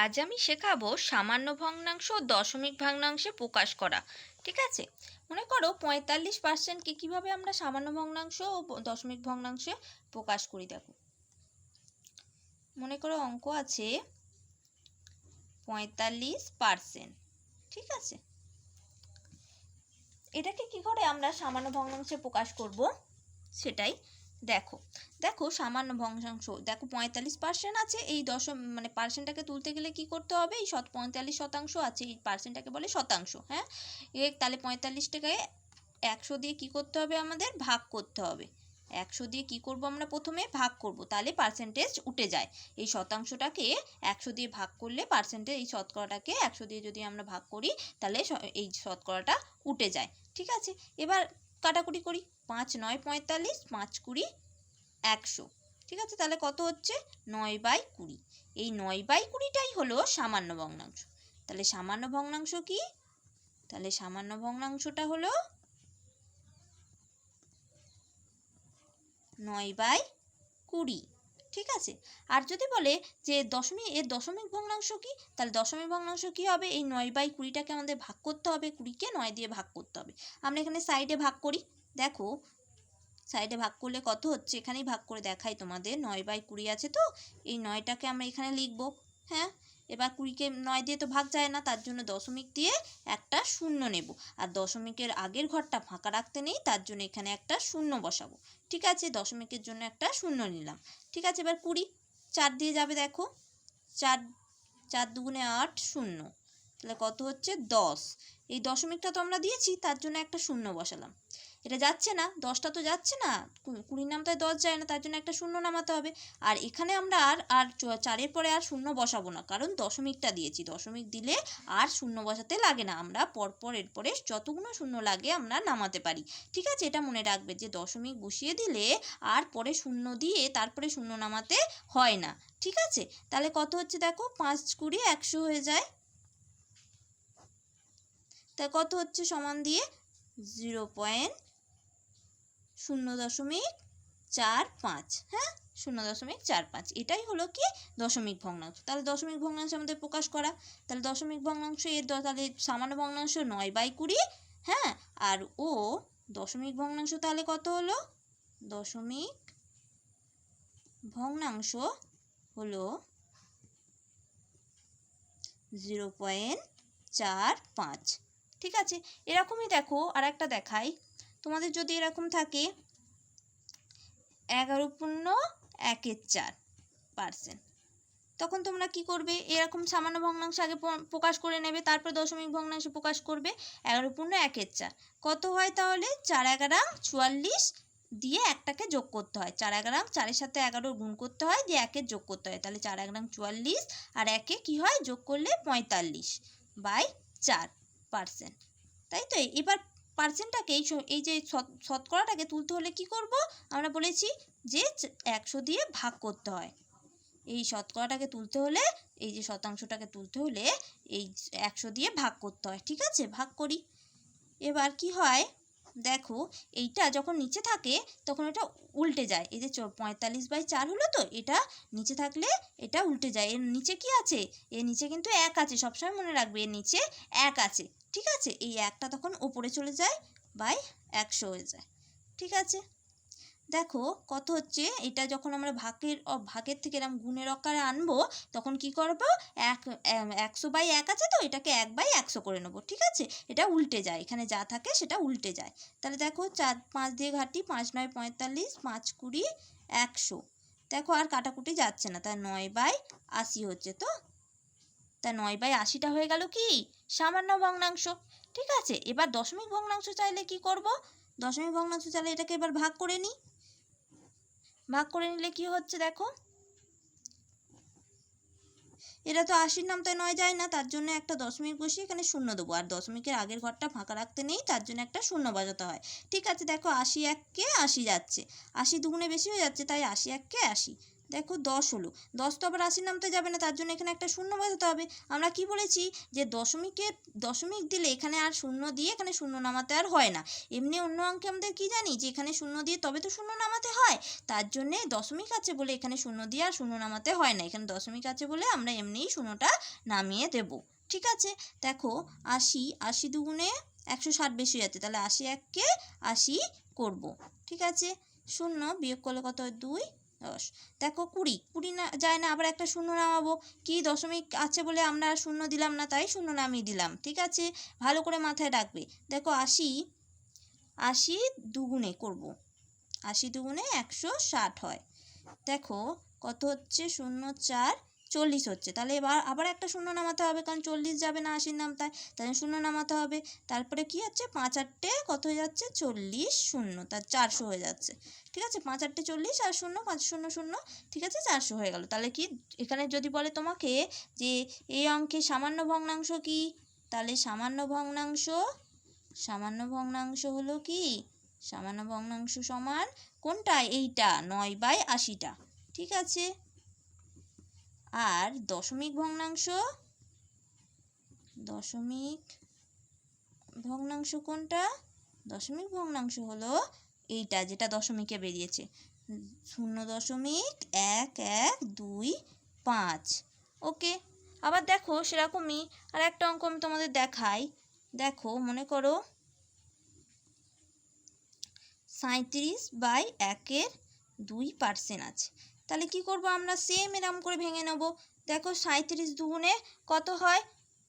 আজ আমি শেখাবো সামান্য ভগ্নাংশ দশমিক ভগ্নাংশে প্রকাশ করা, ঠিক আছে? মনে করো পঁয়তাল্লিশ পার্সেন্টকে কীভাবে আমরা সামান্য ভগ্নাংশ ও দশমিক ভগ্নাংশে প্রকাশ করি দেখো। মনে করো অঙ্ক আছে পঁয়তাল্লিশ পার্সেন্ট ঠিক আছে? এটাকে কি করে আমরা সামান্য ভগ্নাংশে প্রকাশ করব? সেটাই দেখো দেখো সামান্য ভগ্নাংশ, দেখো পঁয়তাল্লিশ পার্সেন্ট আছে, এই দশম মানে পার্সেন্টটাকে তুলতে গেলে কি করতে হবে? এই শত, পঁয়তাল্লিশ শতাংশ আছে, এই পার্সেন্টটাকে বলে শতাংশ হ্যাঁ? এ, তাহলে পঁয়তাল্লিশটাকে একশো দিয়ে কি করতে হবে আমাদের? ভাগ করতে হবে। একশো দিয়ে কি করব আমরা প্রথমে? ভাগ করব, তাহলে পার্সেন্টেজ উঠে যায়। এই শতাংশটাকে একশো দিয়ে ভাগ করলে পার্সেন্টেজ এই শতকরাটাকে একশো দিয়ে যদি আমরা ভাগ করি, তাহলে এই শতকরাটা উঠে যায়, ঠিক আছে? এবার কাটাকুটি করি। পাঁচ, নয়, পঁয়তাল্লিশ, পাঁচ, কুড়ি, একশো। ঠিক আছে? তাহলে কত হচ্ছে? নয় বাই কুড়ি। এই নয় বাই কুড়িটাই হলো সামান্য ভগ্নাংশ। তাহলে সামান্য ভগ্নাংশ কি? তাহলে সামান্য ভগ্নাংশটা হলো নয় বাই কুড়ি। ঠিক আছে? আর যদি বলে যে দশমিক, এর দশমিক ভগ্নাংশ কী? তাহলে দশমিক ভগ্নাংশ কী হবে? এই নয় বাই কুড়িটাকে আমাদের ভাগ করতে হবে। কুড়িকে নয় দিয়ে ভাগ করতে হবে। আমরা এখানে সাইডে ভাগ করি। দেখো সাইডে ভাগ করলে কত হচ্ছে? এখানেই ভাগ করে দেখাই তোমাদের। নয় বাই কুড়ি আছে তো? এই নয়টাকে আমরা এখানে লিখব। হ্যাঁ? এবার কুড়িকে নয় দিয়ে তো ভাগ যায় না, তার জন্য দশমিক দিয়ে একটা শূন্য নেব। আর দশমিকের আগের ঘরটা ফাঁকা রাখতে নেই, তার জন্য এখানে একটা শূন্য বসাবো। ঠিক আছে, দশমিকের জন্য একটা শূন্য নিলাম। ঠিক আছে, এবার কুড়ি, চার দিয়ে যাবে দেখো। চার চার দুগুণে আট, শূন্য। তাহলে কত হচ্ছে? দশ। এই দশমিকটা তো আমরা দিয়েছি, তার জন্য একটা শূন্য বসালাম। এটা যাচ্ছে না, দশটা তো যাচ্ছে না কুড়ির নামটায় দশ যায় না, তার জন্য একটা শূন্য নামাতে হবে। আর এখানে আমরা আর আর চারের পরে আর শূন্য বসাবো না, কারণ দশমিকটা দিয়েছি, দশমিক দিলে আর শূন্য বসাতে লাগে না, আমরা পরপর এরপরে যতগুলো শূন্য লাগে আমরা নামাতে পারি। ঠিক আছে? এটা মনে রাখবে যে দশমিক বসিয়ে দিলে আর পরে শূন্য দিয়ে তারপরে শূন্য নামাতে হয় না। ঠিক আছে? তাহলে কত হচ্ছে দেখো? পাঁচ কুড়ি একশো হয়ে যায়। তা কত হচ্ছে সমান দিয়ে? জিরো পয়েন্ট শূন্য দশমিক চার পাঁচ হ্যাঁ? শূন্য দশমিক চার পাঁচ, এটাই হলো কি? দশমিক ভগ্নাংশ। তাহলে দশমিক ভগ্নাংশ আমাদের প্রকাশ করা। তাহলে দশমিক ভগ্নাংশ এর তাহলে সামান্য ভগ্নাংশ নয় বাই কুড়ি হ্যাঁ? আর ও দশমিক ভগ্নাংশ তাহলে কত হলো? দশমিক ভগ্নাংশ হলো জিরো পয়েন্ট চার পাঁচ। ঠিক আছে? এরকমই দেখো আর একটা দেখাই। তোমাদের যদি এরকম থাকে, এগারো পূর্ণ একের চার পার্সেন্ট তখন তোমরা কি করবে? এরকম সামান্য ভগ্নাংশ আগে প্রকাশ করে নেবে, তারপর দশমিক ভগ্নাংশ প্রকাশ করবে, এগারো পূর্ণ একের চার। কত হয় তাহলে? চার এগারাং চুয়াল্লিশ দিয়ে একটাকে যোগ করতে হয়। চার এগারাং চারের সাথে এগারো গুণ করতে হয়, দিয়ে একের যোগ করতে হয়। তাহলে চার এগারাং চুয়াল্লিশ আর একে কি হয়? যোগ করলে পঁয়তাল্লিশ বাই চার পার্সেন্ট তাই তো? এবার পার্সেন্টটাকে এই এই যে শত- শতকরাটাকে তুলতে হলে কি করব? আমরা বলেছি যে একশো দিয়ে ভাগ করতে হয়। এই শতকরাটাকে তুলতে হলে, এই যে শতাংশটাকে তুলতে হলে এই একশো দিয়ে ভাগ করতে হয়, ঠিক আছে? ভাগ করি। এবার কি হয়? দেখো এইটা যখন নিচে থাকে, তখন এটা উল্টে যায়। এই যে পঁয়তাল্লিশ বাই চার হলো তো, এটা নিচে থাকলে এটা উল্টে যায়। এর নিচে কি আছে? এর নিচে কিন্তু এক আছে, সবসময় মনে রাখবে, এর নিচে এক আছে। ঠিক আছে? এই একটা তখন ওপরে চলে যায়, বাই একশো হয়ে যায়। ঠিক আছে? দেখো কত হচ্ছে এটা যখন আমরা ভাগের ভাগের থেকে এরকম গুণের আকারে আনব, তখন কি করব? এক একশো বাই এক আছে তো, এটাকে এক বাই একশো করে নেব, ঠিক আছে? এটা উল্টে যায়, এখানে যা থাকে সেটা উল্টে যায়। তাহলে দেখো চার, পাঁচ দিয়ে ঘাটি, পাঁচ নয় পঁয়তাল্লিশ, পাঁচ কুড়ি, একশো। দেখো আর কাটাকুটি যাচ্ছে না তাই নয় বাই আশি হচ্ছে তো? তা নয় বাই আশিটা হয়ে গেল কি? সামান্য ভগ্নাংশ, ঠিক আছে? এবার দশমিক ভগ্নাংশ চাইলে কি করব? দশমিক ভগ্নাংশ চাইলে এটাকে এবার ভাগ করে নিই। ভাগ করে নিলে কি হচ্ছে দেখো? এটা তো আশির নামতায় নয়, যায় না। তার জন্য একটা দশমিক বসিয়ে এখানে শূন্য দেবো। আর দশমিকের আগের ঘরটা ফাঁকা রাখতে নেই, তার জন্য একটা শূন্য বাজাতে হয়। ঠিক আছে, দেখো আশি এককে আশি যাচ্ছে। আশি দুগুণে বেশি হয়ে যাচ্ছে, তাই আশি এককে আশি। দেখো দশ হলো। দশ তো আবার আশির নামতে যাবে না, তার জন্য এখানে একটা শূন্য বসাতে হবে। আমরা কি বলেছি যে দশমিকের দশমিক দিলে এখানে আর শূন্য দিয়ে এখানে শূন্য নামাতে আর হয় না। এমনি অন্য অঙ্কে আমাদের কি জানি যে এখানে শূন্য দিয়ে তবে তো শূন্য নামাতে হয়। তার জন্যে দশমিক আছে বলে এখানে শূন্য দিয়ে আর শূন্য নামাতে হয় না। এখানে দশমিক আছে বলে আমরা এমনিই শূন্যটা নামিয়ে দেব। ঠিক আছে? দেখো আশি আশি দুগুণে একশো ষাট বেশি যাচ্ছে। তাহলে আশি এককে আশি করব। ঠিক আছে? শূন্য বিয়োগ করলে কত হয়? দুই। দশ। দেখো কুড়ি। কুড়ি না, যায় না, আবার একটা শূন্য নামাবো। কি দশমিক আছে বলে আমরা শূন্য দিলাম না, তাই শূন্য নামিয়ে দিলাম, ঠিক আছে? ভালো করে মাথায় রাখবে। দেখো আশি আশি দুগুণে করব। আশি দুগুণে একশো ষাট হয়। দেখো কত হচ্ছে? শূন্য চার চল্লিশ হচ্ছে। তাহলে এবার আবার একটা শূন্য নামাতে হবে, কারণ চল্লিশ যাবে না আশির নামতায় তাহলে শূন্য নামাতে হবে। তারপরে কি হচ্ছে? পাঁচ আটটে কত হয়ে যাচ্ছে? চল্লিশ শূন্য। তার চারশো হয়ে যাচ্ছে। ঠিক আছে? পাঁচ আটটে চল্লিশ আর শূন্য, পাঁচ শূন্য শূন্য, ঠিক আছে? চারশো হয়ে গেল। তাহলে কি? এখানে যদি বলে তোমাকে যে এই অঙ্কে সামান্য ভগ্নাংশ কি? তাহলে সামান্য ভগ্নাংশ সামান্য ভগ্নাংশ হলো কি? সামান্য ভগ্নাংশ সমান কোনটা? এইটা, নয় বাই আশিটা। ঠিক আছে? আর দশমিক ভগ্নাংশ? দশমিক ভগ্নাংশ কোনটা? দশমিক ভগ্নাংশ হলো এইটা যেটা দশমিকে বেরিয়েছে। শূন্য দশমিক এক এক দুই পাঁচ। ওকে, আবার দেখো সেরকমই আর একটা অঙ্ক আমি তোমাদের দেখাই। দেখো, মনে করো সাঁইত্রিশ বাই একের দুই পার্সেন্ট আছে। তাহলে কি করব আমরা? সেম এরম করে ভেঙে নেব। দেখো সাঁইত্রিশ দুগুণে কত হয়?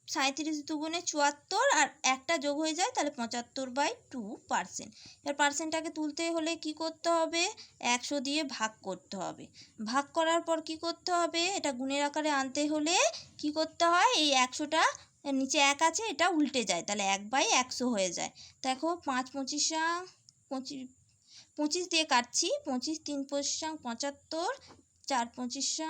সাঁইত্রিশ দুগুণে চুয়াত্তর আর একটা যোগ হয়ে যায়, তাহলে পঁচাত্তর বাই টু পার্সেন্ট এবার পার্সেন্টটাকে তুলতে হলে কি করতে হবে? একশো দিয়ে ভাগ করতে হবে। ভাগ করার পর কি করতে হবে? এটা গুণের আকারে আনতে হলে কি করতে হয়? এই একশোটা নিচে এক আছে, এটা উল্টে যায়, তাহলে এক বাই একশো হয়ে যায়। দেখো পাঁচ পঁচিশা পঁচিশ পঁচিশ দিয়ে কাটছি, পঁচিশ, তিন পঁচিশা, পঁচাত্তর, চার পঁচিশা,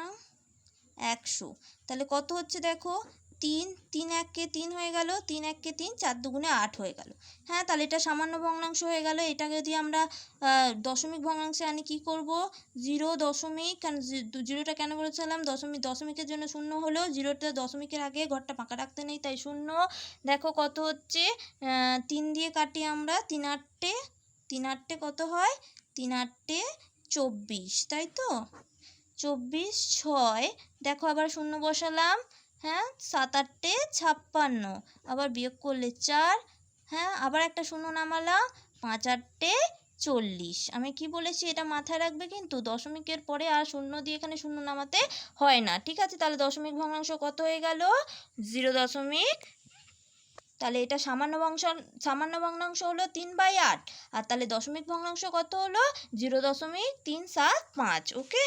একশো। তাহলে কত হচ্ছে দেখো? তিন তিন এককে তিন হয়ে গেল, তিন এককে তিন, চার দুগুণে আট হয়ে গেল। হ্যাঁ তাহলে এটা সামান্য ভগ্নাংশ হয়ে গেল। এটা যদি আমরা দশমিক ভগ্নাংশে আনি, কি করব? জিরো দশমিক, কেন জিরোটা কেন বলেছিলাম? দশমিক, দশমিকের জন্য শূন্য হলো। জিরোটা দশমিকের আগে ঘরটা ফাঁকা রাখতে নেই, তাই শূন্য। দেখো কত হচ্ছে? তিন দিয়ে কাটি আমরা, তিন আটটে তিন আটটে কত হয়? তিন আটটে চব্বিশ, তাই তো? চব্বিশ ছয়, দেখো আবার শূন্য বসালাম হ্যাঁ? সাত আটটে ছাপ্পান্ন, আবার বিয়োগ করলে চার হ্যাঁ? আবার একটা শূন্য নামালাম, পাঁচ আটটে চল্লিশ। আমি কি বলেছি? এটা মাথায় রাখবে কিন্তু দশমিকের পরে আর শূন্য দিয়ে এখানে শূন্য নামাতে হয় না। ঠিক আছে, তাহলে দশমিক ভগ্নাংশ কত হয়ে গেল? জিরো দশমিক তাহলে এটা সামান্য ভগ্নাংশ সামান্য ভগ্নাংশ হলো তিন বাই আট। আর তাহলে দশমিক ভগ্নাংশ কত হলো? জিরো দশমিক তিন সাত পাঁচ ওকে